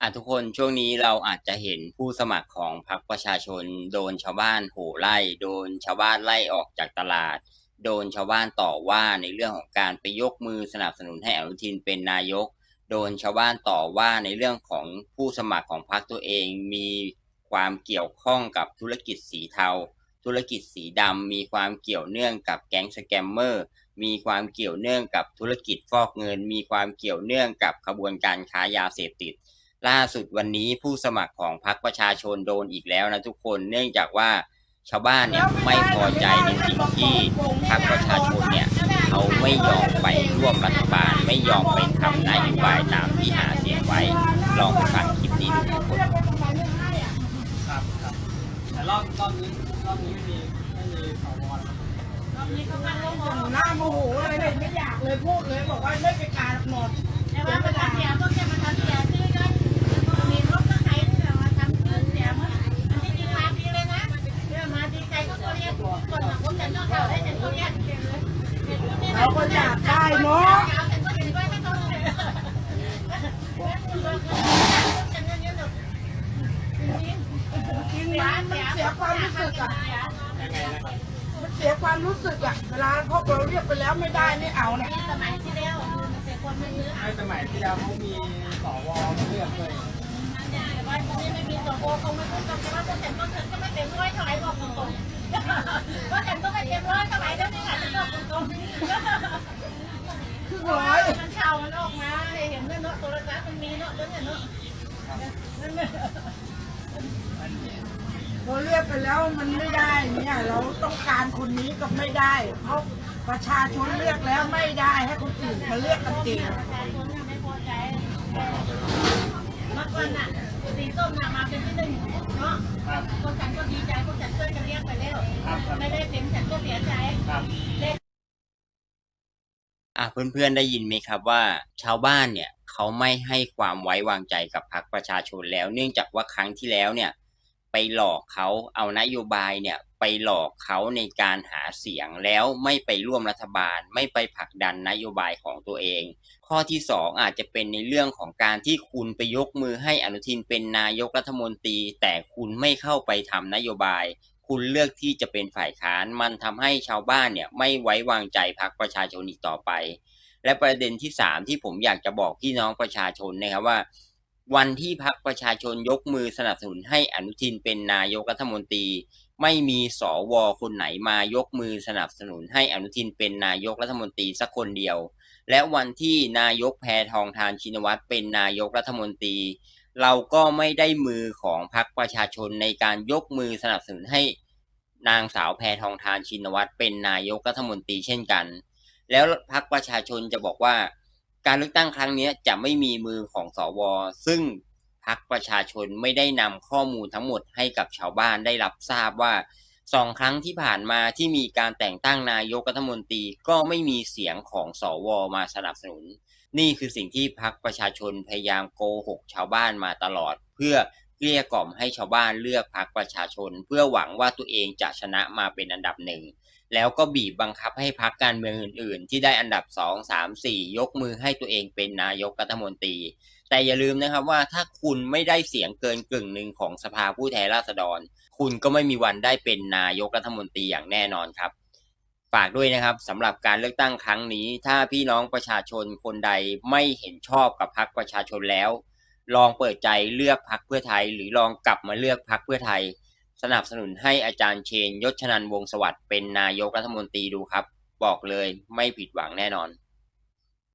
อะทุกคนช่วงนี้เราอาจจะเห็นผู้สมัครของพรรคประชาชน โดนชาวบ้านโห่ไล่ โดนชาวบ้านไล่ออกจากตลาด โดนชาวบ้านต่อว่าในเรื่องของการไปยกมือสนับสนุนให้อนุทินเป็นนายก โดนชาวบ้านต่อว่าในเรื่องของผู้สมัครของพรรคตัวเอง มีความเกี่ยวข้องกับธุรกิจสีเทา ธุรกิจสีดำมีความเกี่ยวเนื่องกับแก๊งสแกมเมอร์มีความเกี่ยวเนื่องกับธุรกิจฟอกเงิน มีความเกี่ยวเนื่องกับขบวนการค้ายาเสพติด ล่าสุดวันนี้ผู้สมัครของพรรคประชาชนโดนอีกแล้วนะทุกคนเนื่องจากว่าชาวบ้านเนี่ยไม่พอใจในสิ่งที่พรรคประชาชนเนี่ยเขาไม่ยอมไปร่วมรัฐบาล ไม่ยอมไปทำนโยบายตามที่หาเสียงไว้ลองไปฟังคลิปนี้ดูทุกคนครับครับแต่รอบรอบนี้รอบนี้ไม่มีไม่มีสวแล้เขามาร่วหน้าโมโหเลยเนี่ยไม่อยากเลยพูดเลยบอกว่าไม่ไปการหมด เนาะกินมันมันเสียความรู้สึกอะมันเสียความรู้สึกอะเวลาพวกเราเรียกไปแล้วไม่ได้ไม่เอาเนี่ยสมัยที่แล้วเสียคนไม่เยอะในสมัยที่แล้วเขามีสวมเลือกเลยแต่ว่าตอนนี้ไม่มีตัวโกคงไม่พูดกันแต่ว่าคนแต่งก็ถึงก็ไม่เต็มร้อย พท์มันมีเนาะเรื่องเนาะเราเรียกไปแล้วมันไม่ได้เนี่ยเราต้องการคนนี้กับไม่ได้ เพราะประชาชนเลือกแล้วไม่ได้ให้คนอื่นมาเลือกกันเองประชาชนไม่พอใจเมื่อก่อนน่ะสีส้มน่ะมาเป็นที่หนึ่งเนาะคนฉันก็ดีใจคนฉันช่วยกันเรียกไปแล้วไม่ได้เป็นฉันก็เสียใจครับ อะเพื่อนๆได้ยินไหมครับว่า ชาวบ้านเนี่ยเขาไม่ให้ความไว้วางใจกับพรรคประชาชนแล้ว เนื่องจากว่าครั้งที่แล้วเนี่ยไปหลอกเขาเอานโยบายเนี่ยไปหลอกเขาในการหาเสียงแล้วไม่ไปร่วมรัฐบาล ไม่ไปผลักดันนโยบายของตัวเอง ข้อที่สองอาจจะเป็นในเรื่องของการที่คุณไปยกมือให้อนุทินเป็นนายกรัฐมนตรี แต่คุณไม่เข้าไปทำนโยบาย คุณเลือกที่จะเป็นฝ่ายค้าน มันทำให้ชาวบ้านเนี่ยไม่ไว้วางใจพรรคประชาชนอีกต่อไป และประเด็นที่สามที่ผมอยากจะบอกพี่น้องประชาชนนะครับว่า วันที่พรรคประชาชนยกมือสนับสนุนให้อนุทินเป็นนายกรัฐมนตรี ไม่มีสวคนไหนมายกมือสนับสนุนให้อนุทินเป็นนายกรัฐมนตรีสักคนเดียว และวันที่นายกแพทองทานชินวัตรเป็นนายกรัฐมนตรี เราก็ไม่ได้มือของพรรคประชาชนในการยกมือสนับสนุนให้นางสาวแพทองทานชินวัตรเป็นนายกรัฐมนตรีเช่นกัน แล้วพรรคประชาชนจะบอกว่า การเลือกตั้งครั้งนี้จะไม่มีมือของสว ซึ่งพรรคประชาชนไม่ได้นำข้อมูลทั้งหมดให้กับชาวบ้านได้รับทราบว่า สองครั้งที่ผ่านมาที่มีการแต่งตั้งนายกรัฐมนตรีก็ไม่มีเสียงของสวมาสนับสนุน นี่คือสิ่งที่พรรคประชาชนพยายามโกหกชาวบ้านมาตลอด เพื่อเกลี้ยกล่อมให้ชาวบ้านเลือกพรรคประชาชน เพื่อหวังว่าตัวเองจะชนะมาเป็นอันดับหนึ่งแล้วก็บีบบังคับให้พรรคการเมืองอื่น ๆ ที่ได้อันดับ 2 3 4 ยกมือให้ตัวเองเป็นนายกรัฐมนตรี แต่อย่าลืมนะครับว่าถ้าคุณไม่ได้เสียงเกินกึ่งหนึ่งของสภาผู้แทนราษฎร คุณก็ไม่มีวันได้เป็นนายกรัฐมนตรีอย่างแน่นอนครับ ฝากด้วยนะครับสำหรับการเลือกตั้งครั้งนี้ ถ้าพี่น้องประชาชนคนใดไม่เห็นชอบกับพรรคประชาชนแล้ว ลองเปิดใจเลือกพรรคเพื่อไทย หรือลองกลับมาเลือกพรรคเพื่อไทย สนับสนุนให้อาจารย์เชนยศชนันวงศ์สวัสดิ์เป็นนายกรัฐมนตรีดูครับ บอกเลยไม่ผิดหวังแน่นอน